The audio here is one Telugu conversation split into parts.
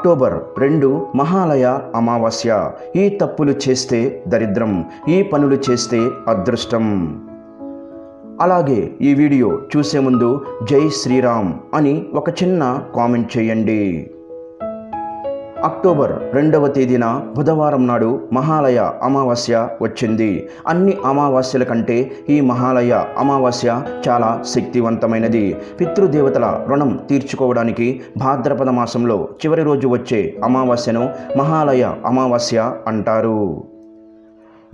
అక్టోబర్ రెండు మహాలయ అమావాస్య. ఈ తప్పులు చేస్తే దరిద్రం ఈ పనులు చేస్తే అదృష్టం. అలాగే ఈ వీడియో చూసే ముందు జై శ్రీరామ్ అని ఒక చిన్న కామెంట్ చేయండి. అక్టోబర్ రెండవ తేదీన బుధవారం నాడు మహాలయ అమావాస్య వచ్చింది. అన్ని అమావాస్యల కంటే ఈ మహాలయ అమావాస్య చాలా శక్తివంతమైనది. పితృదేవతల రుణం తీర్చుకోవడానికి భాద్రపద మాసంలో చివరి రోజు వచ్చే అమావాస్యను మహాలయ అమావాస్య అంటారు.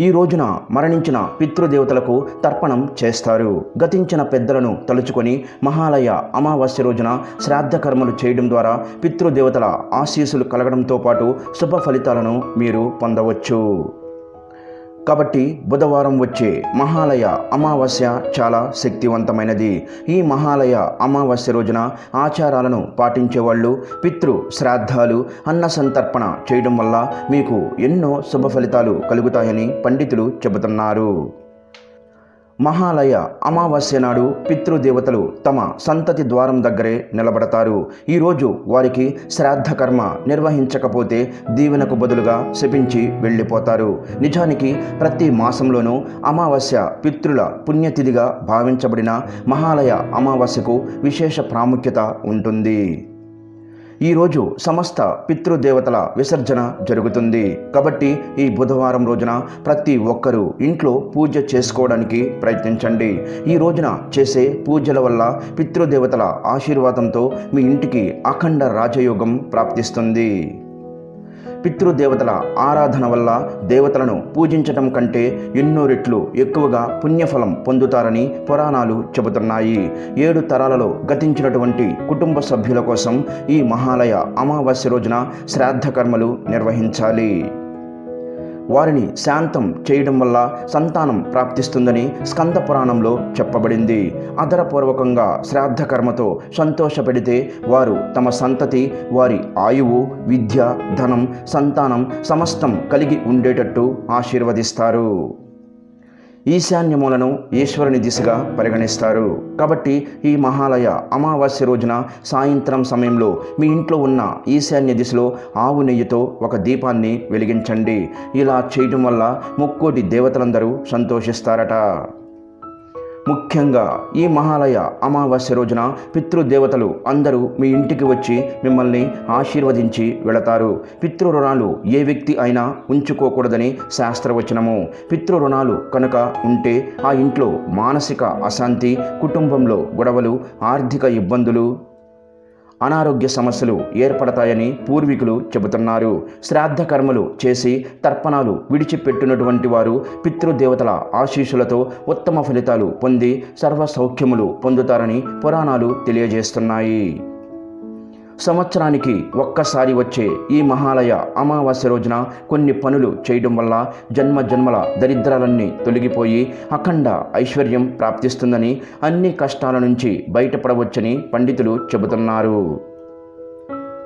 ఈ రోజున మరణించిన పితృదేవతలకు తర్పణం చేస్తారు. గతించిన పెద్దలను తలుచుకొని మహాలయ అమావాస్య రోజున శ్రాద్ధ కర్మలు చేయడం ద్వారా పితృదేవతల ఆశీస్సులు కలగడంతో పాటు శుభ ఫలితాలను మీరు పొందవచ్చు. కాబట్టి బుధవారం వచ్చే మహాలయ అమావాస్య చాలా శక్తివంతమైనది. ఈ మహాలయ అమావాస్య రోజున ఆచారాలను పాటించేవాళ్ళు పితృ శ్రాద్ధాలు అన్న సంతర్పణ చేయడం వల్ల మీకు ఎన్నో శుభ ఫలితాలు కలుగుతాయని పండితులు చెబుతున్నారు. మహాలయ అమావాస్య నాడు పితృదేవతలు తమ సంతతి ద్వారం దగ్గరే నిలబడతారు. ఈరోజు వారికి శ్రాద్ధకర్మ నిర్వహించకపోతే దీవెనకు బదులుగా శపించి వెళ్ళిపోతారు. నిజానికి ప్రతి మాసంలోనూ అమావాస్య పితృల పుణ్యతిథిగా భావించబడిన మహాలయ అమావాస్యకు విశేష ప్రాముఖ్యత ఉంటుంది. ఈరోజు సమస్త పితృదేవతల విసర్జన జరుగుతుంది. కాబట్టి ఈ బుధవారం రోజున ప్రతి ఒక్కరూ ఇంట్లో పూజ చేసుకోవడానికి ప్రయత్నించండి. ఈ రోజున చేసే పూజల వల్ల పితృదేవతల ఆశీర్వాదంతో మీ ఇంటికి అఖండ రాజయోగం ప్రాప్తిస్తుంది. పితృదేవతల ఆరాధన వల్ల దేవతలను పూజించటం కంటే ఎన్నో రెట్లు ఎక్కువగా పుణ్యఫలం పొందుతారని పురాణాలు చెబుతున్నాయి. ఏడు తరాలలో గతించినటువంటి కుటుంబ సభ్యుల కోసం ఈ మహాలయ అమావాస్య రోజున శ్రాద్ధ కర్మలు నిర్వహించాలి. వారిని శాంతం చేయడం వల్ల సంతానం ప్రాప్తిస్తుందని స్కంద పురాణంలో చెప్పబడింది. అదరపూర్వకంగా శ్రాద్ధ కర్మతో సంతోషపెడితే వారు తమ సంతతి వారి ఆయువు విద్య ధనం సంతానం సమస్తం కలిగి ఉండేటట్టు ఆశీర్వదిస్తారు. ఈశాన్యములను ఈశ్వరుని దిశగా పరిగణిస్తారు. కాబట్టి ఈ మహాలయ అమావాస్య రోజున సాయంత్రం సమయంలో మీ ఇంట్లో ఉన్న ఈశాన్య దిశలో ఆవు నెయ్యితో ఒక దీపాన్ని వెలిగించండి. ఇలా చేయటం వల్ల ముక్కోటి దేవతలందరూ సంతోషిస్తారట. ముఖ్యంగా ఈ మహాలయ అమావాస్య రోజున పితృదేవతలు అందరూ మీ ఇంటికి వచ్చి మిమ్మల్ని ఆశీర్వదించి వెళతారు. పితృ రుణాలు ఏ వ్యక్తి అయినా ఉంచుకోకూడదని శాస్త్రవచనము. పితృ రుణాలు కనుక ఉంటే ఆ ఇంట్లో మానసిక అశాంతి కుటుంబంలో గొడవలు ఆర్థిక ఇబ్బందులు అనారోగ్య సమస్యలు ఏర్పడతాయని పూర్వీకులు చెబుతున్నారు. శ్రాద్ధ కర్మలు చేసి తర్పణాలు విడిచిపెట్టినటువంటి వారు పితృదేవతల ఆశీస్సులతో ఉత్తమ ఫలితాలు పొంది సర్వ సౌఖ్యములు పొందుతారని పురాణాలు తెలియజేస్తున్నాయి. సంవత్సరానికి ఒక్కసారి వచ్చే ఈ మహాలయ అమావాస్య రోజున కొన్ని పనులు చేయడం వల్ల జన్మ జన్మల దరిద్రాలన్నీ తొలగిపోయి అఖండ ఐశ్వర్యం ప్రాప్తిస్తుందని అన్ని కష్టాల నుంచి బయటపడవచ్చని పండితులు చెబుతున్నారు.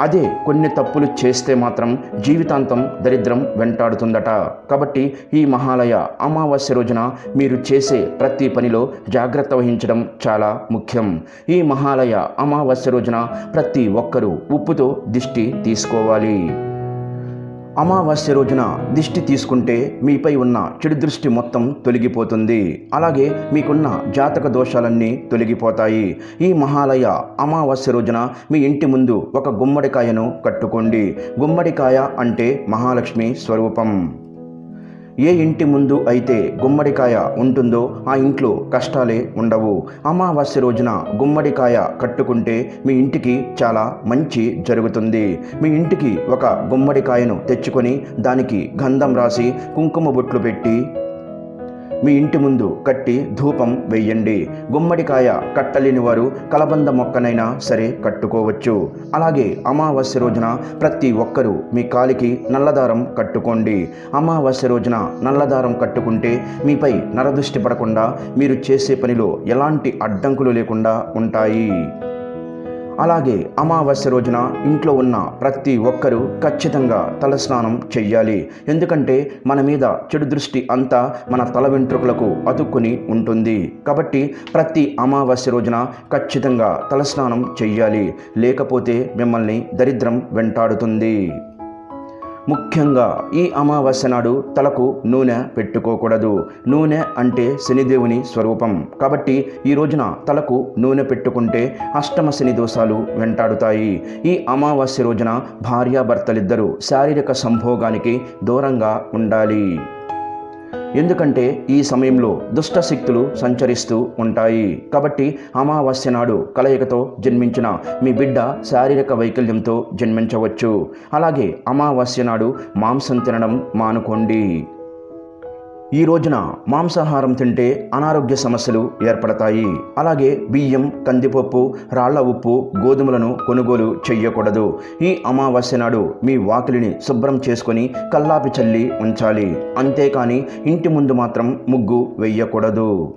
అదే కొన్ని తప్పులు చేస్తే మాత్రం జీవితాంతం దరిద్రం వెంటాడుతుందట. కాబట్టి ఈ మహాలయ అమావాస్య రోజున మీరు చేసే ప్రతి పనిలో జాగ్రత్త వహించడం చాలా ముఖ్యం. ఈ మహాలయ అమావాస్య రోజున ప్రతి ఒక్కరూ ఉప్పుతో దిష్టి తీసుకోవాలి. అమావాస్య రోజున దిష్టి తీసుకుంటే మీపై ఉన్న చెడు దృష్టి మొత్తం తొలగిపోతుంది. అలాగే మీకున్న జాతక దోషాలన్నీ తొలగిపోతాయి. ఈ మహాలయ అమావాస్య రోజున మీ ఇంటి ముందు ఒక గుమ్మడికాయను కట్టుకోండి. గుమ్మడికాయ అంటే మహాలక్ష్మి స్వరూపం. ఏ ఇంటి ముందు అయితే గుమ్మడికాయ ఉంటుందో ఆ ఇంట్లో కష్టాలే ఉండవు. అమావాస్య రోజున గుమ్మడికాయ కట్టుకుంటే మీ ఇంటికి చాలా మంచి జరుగుతుంది. మీ ఇంటికి ఒక గుమ్మడికాయను తెచ్చుకొని దానికి గంధం రాసి కుంకుమ బొట్లు పెట్టి మీ ఇంటి ముందు కట్టి ధూపం వెయ్యండి గుమ్మడికాయ కట్టలేని వారు కలబంద మొక్కనైనా సరే కట్టుకోవచ్చు. అలాగే అమావాస్య రోజున ప్రతి ఒక్కరూ మీ కాలికి నల్లదారం కట్టుకోండి. అమావాస్య రోజున నల్లదారం కట్టుకుంటే మీపై నరదృష్టి పడకుండా మీరు చేసే పనిలో ఎలాంటి అడ్డంకులు లేకుండా ఉంటాయి. అలాగే అమావాస్య రోజున ఇంట్లో ఉన్న ప్రతి ఒక్కరూ ఖచ్చితంగా తలస్నానం చెయ్యాలి. ఎందుకంటే మన మీద చెడు దృష్టి అంతా మన తల వెంట్రుకలకు అతుక్కుని ఉంటుంది. కాబట్టి ప్రతి అమావాస్య రోజున ఖచ్చితంగా తలస్నానం చెయ్యాలి. లేకపోతే మిమ్మల్ని దరిద్రం వెంటాడుతుంది. ముఖ్యంగా ఈ అమావాస్య నాడు తలకు నూనె పెట్టుకోకూడదు. నూనె అంటే శనిదేవుని స్వరూపం. కాబట్టి ఈ రోజున తలకు నూనె పెట్టుకుంటే అష్టమ శని దోషాలు వెంటాడుతాయి. ఈ అమావాస్య రోజున భార్యాభర్తలిద్దరూ శారీరక సంభోగానికి దూరంగా ఉండాలి. ఎందుకంటే ఈ సమయంలో దుష్ట శక్తులు సంచరిస్తూ ఉంటాయి. కాబట్టి అమావాస్య నాడు కలయికతో జన్మించిన మీ బిడ్డ శారీరక వైకల్యంతో జన్మించవచ్చు. అలాగే అమావాస్య నాడు మాంసం తినడం మానుకోండి. ఈ రోజున మాంసాహారం తింటే అనారోగ్య సమస్యలు ఏర్పడతాయి. అలాగే బియ్యం కందిపప్పు రాళ్ళ ఉప్పు గోధుమలను కొనుగోలు చెయ్యకూడదు. ఈ అమావాస్య నాడు మీ వాకిలిని శుభ్రం చేసుకొని కల్లాపి చల్లి ఉంచాలి. అంతేకాని ఇంటి ముందు మాత్రం ముగ్గు వెయ్యకూడదు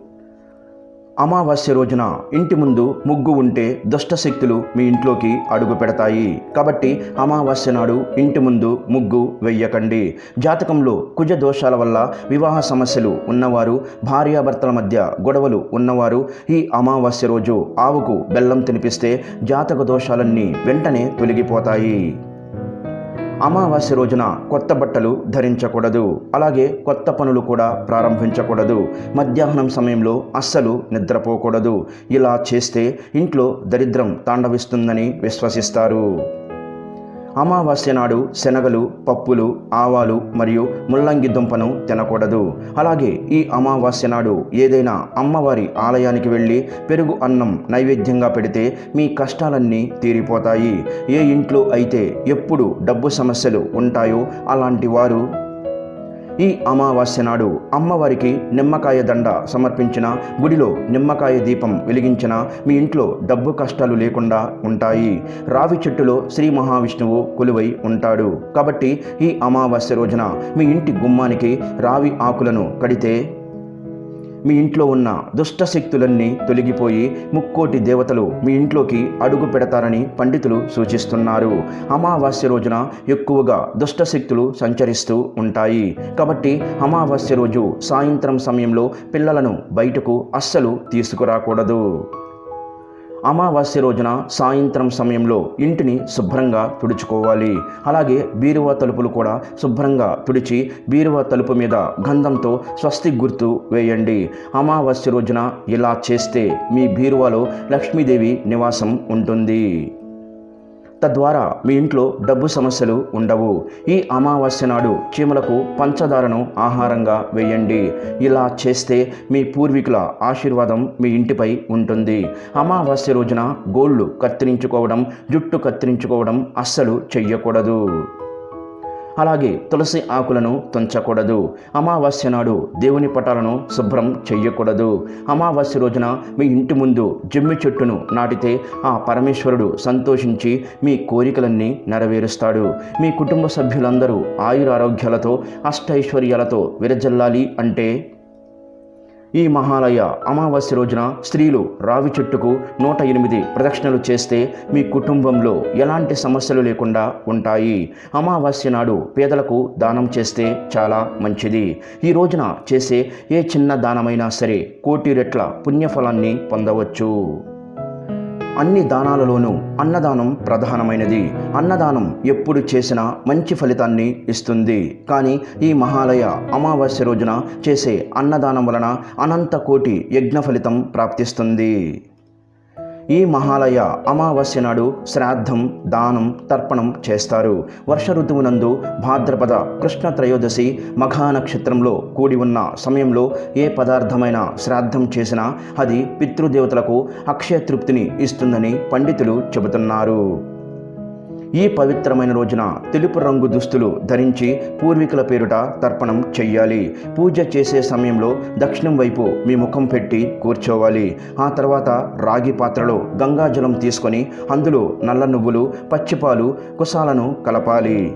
అమావాస్య రోజున ఇంటి ముందు ముగ్గు ఉంటే దుష్ట శక్తులు మీ ఇంట్లోకి అడుగు పెడతాయి. కాబట్టి అమావాస్య నాడు ఇంటి ముందు ముగ్గు వెయ్యకండి. జాతకంలో కుజ దోషాల వల్ల వివాహ సమస్యలు ఉన్నవారు భార్యాభర్తల మధ్య గొడవలు ఉన్నవారు ఈ అమావాస్య రోజు ఆవుకు బెల్లం తినిపిస్తే జాతక దోషాలన్నీ వెంటనే తొలగిపోతాయి. అమావాస్య రోజున కొత్త బట్టలు ధరించకూడదు. అలాగే కొత్త పనులు కూడా ప్రారంభించకూడదు. మధ్యాహ్నం సమయంలో అస్సలు నిద్రపోకూడదు. ఇలా చేస్తే ఇంట్లో దరిద్రం తాండవిస్తుందని విశ్వసిస్తారు. అమావాస్య నాడు శనగలు పప్పులు ఆవాలు మరియు ముల్లంగి దుంపను తినకూడదు. అలాగే ఈ అమావాస్య నాడు ఏదైనా అమ్మవారి ఆలయానికి వెళ్ళి పెరుగు అన్నం నైవేద్యంగా పెడితే మీ కష్టాలన్నీ తీరిపోతాయి. ఏ ఇంట్లో అయితే ఎప్పుడు డబ్బు సమస్యలు ఉంటాయో అలాంటి వారు ఈ అమావాస్య నాడు అమ్మవారికి నిమ్మకాయ దండ సమర్పించిన గుడిలో నిమ్మకాయ దీపం వెలిగించిన మీ ఇంట్లో డబ్బు కష్టాలు లేకుండా ఉంటాయి. రావి చెట్టులో శ్రీ మహావిష్ణువు కొలువై ఉంటాడు. కాబట్టి ఈ అమావాస్య రోజున మీ ఇంటి గుమ్మానికి రావి ఆకులను కడితే మీ ఇంట్లో ఉన్న దుష్ట శక్తులన్నీ తొలగిపోయి ముక్కోటి దేవతలు మీ ఇంట్లోకి అడుగు పెడతారని పండితులు సూచిస్తున్నారు. అమావాస్య రోజున ఎక్కువగా దుష్ట శక్తులు సంచరిస్తూ ఉంటాయి. కాబట్టి అమావాస్య రోజు సాయంత్రం సమయంలో పిల్లలను బయటకు అస్సలు తీసుకురాకూడదు. అమావాస్య రోజున సాయంత్రం సమయంలో ఇంటిని శుభ్రంగా తుడుచుకోవాలి. అలాగే బీరువా తలుపులు కూడా శుభ్రంగా తుడిచి బీరువా తలుపు మీద గంధంతో స్వస్తి గుర్తు వేయండి. అమావాస్య రోజున ఇలా చేస్తే మీ బీరువాలో లక్ష్మీదేవి నివాసం ఉంటుంది. తద్వారా మీ ఇంట్లో డబ్బు సమస్యలు ఉండవు. ఈ అమావాస్య నాడు చీమలకు పంచదారను ఆహారంగా వేయండి. ఇలా చేస్తే మీ పూర్వీకుల ఆశీర్వాదం మీ ఇంటిపై ఉంటుంది. అమావాస్య రోజున గోళ్ళు కత్తిరించుకోవడం జుట్టు కత్తిరించుకోవడం అస్సలు చెయ్యకూడదు. అలాగే తులసి ఆకులను తుంచకూడదు. అమావాస్య నాడు దేవుని పటాలను శుభ్రం చెయ్యకూడదు. అమావాస్య రోజున మీ ఇంటి ముందు జమ్మి చెట్టును నాటితే ఆ పరమేశ్వరుడు సంతోషించి మీ కోరికలన్నీ నెరవేరుస్తాడు. మీ కుటుంబ సభ్యులందరూ ఆయురారోగ్యాలతో అష్టైశ్వర్యాలతో విరజల్లాలి అంటే ఈ మహాలయ అమావాస్య రోజున స్త్రీలు రావి చెట్టుకు నూట ఎనిమిది ప్రదక్షిణలు చేస్తే మీ కుటుంబంలో ఎలాంటి సమస్యలు లేకుండా ఉంటాయి? అమావాస్య నాడు పేదలకు దానం చేస్తే చాలా మంచిది. ఈ రోజున చేసే ఏ చిన్న దానమైనా సరే కోటి రెట్ల పుణ్యఫలాన్ని పొందవచ్చు. అన్ని దానాలలోనూ అన్నదానం ప్రధానమైనది. అన్నదానం ఎప్పుడు చేసినా మంచి ఫలితాన్ని ఇస్తుంది. కానీ ఈ మహాలయ అమావాస్య రోజున చేసే అన్నదానం వలన అనంత కోటి యజ్ఞ ఫలితం ప్రాప్తిస్తుంది. ఈ మహాలయ అమావాస్య నాడు శ్రాద్ధం దానం తర్పణం చేస్తారు. వర్ష ఋతువునందు భాద్రపద కృష్ణ త్రయోదశి మఘానక్షత్రంలో కూడి ఉన్న సమయంలో ఏ పదార్థమైన శ్రాద్ధం చేసినా అది పితృదేవతలకు అక్షయ తృప్తిని ఇస్తుందని పండితులు చెబుతున్నారు. ఈ పవిత్రమైన రోజున తెలుపు రంగు దుస్తులు ధరించి పూర్వీకుల పేరుట తర్పణం చెయ్యాలి. పూజ చేసే సమయంలో దక్షిణం వైపు మీ ముఖం పెట్టి కూర్చోవాలి. ఆ తర్వాత రాగి పాత్రలో గంగాజలం తీసుకొని అందులో నల్ల నువ్వులు పచ్చిపాలు కుసాలను కలపాలి.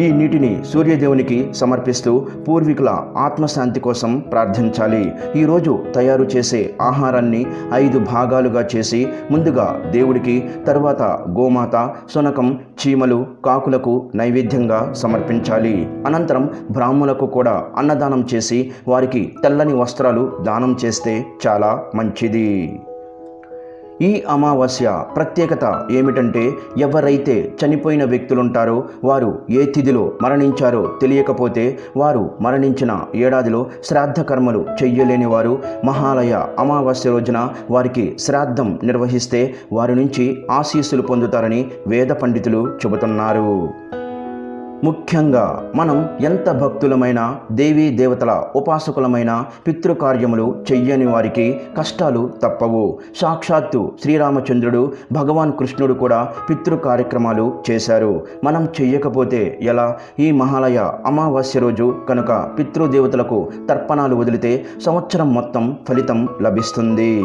ఈ నీటిని సూర్యదేవునికి సమర్పిస్తూ పూర్వీకుల ఆత్మశాంతి కోసం ప్రార్థించాలి. ఈరోజు తయారు చేసే ఆహారాన్ని ఐదు భాగాలుగా చేసి ముందుగా దేవుడికి తరువాత గోమాత సునకం చీమలు కాకులకు నైవేద్యంగా సమర్పించాలి. అనంతరం బ్రాహ్మణులకు కూడా అన్నదానం చేసి వారికి తెల్లని వస్త్రాలు దానం చేస్తే చాలా మంచిది. ఈ అమావాస్య ప్రత్యేకత ఏమిటంటే ఎవరైతే చనిపోయిన వ్యక్తులుంటారో వారు ఏ తిథిలో మరణించారో తెలియకపోతే వారు మరణించిన ఏడాదిలో శ్రాద్ధ కర్మలు చెయ్యలేని వారు మహాలయ అమావాస్య రోజున వారికి శ్రాద్ధం నిర్వహిస్తే వారి నుంచి ఆశీస్సులు పొందుతారని వేద పండితులు చెబుతున్నారు. ముఖ్యంగా మనం ఎంత భక్తులమైన దేవీ దేవతల ఉపాసకులమైన పితృకార్యములు చెయ్యని వారికి కష్టాలు తప్పవు. సాక్షాత్తు శ్రీరామచంద్రుడు భగవాన్ కృష్ణుడు కూడా పితృ కార్యక్రమాలు చేశారు. మనం చెయ్యకపోతే ఎలా? ఈ మహాలయ అమావాస్య రోజు కనుక పితృదేవతలకు తర్పణాలు వదిలితే సంవత్సరం మొత్తం ఫలితం లభిస్తుంది.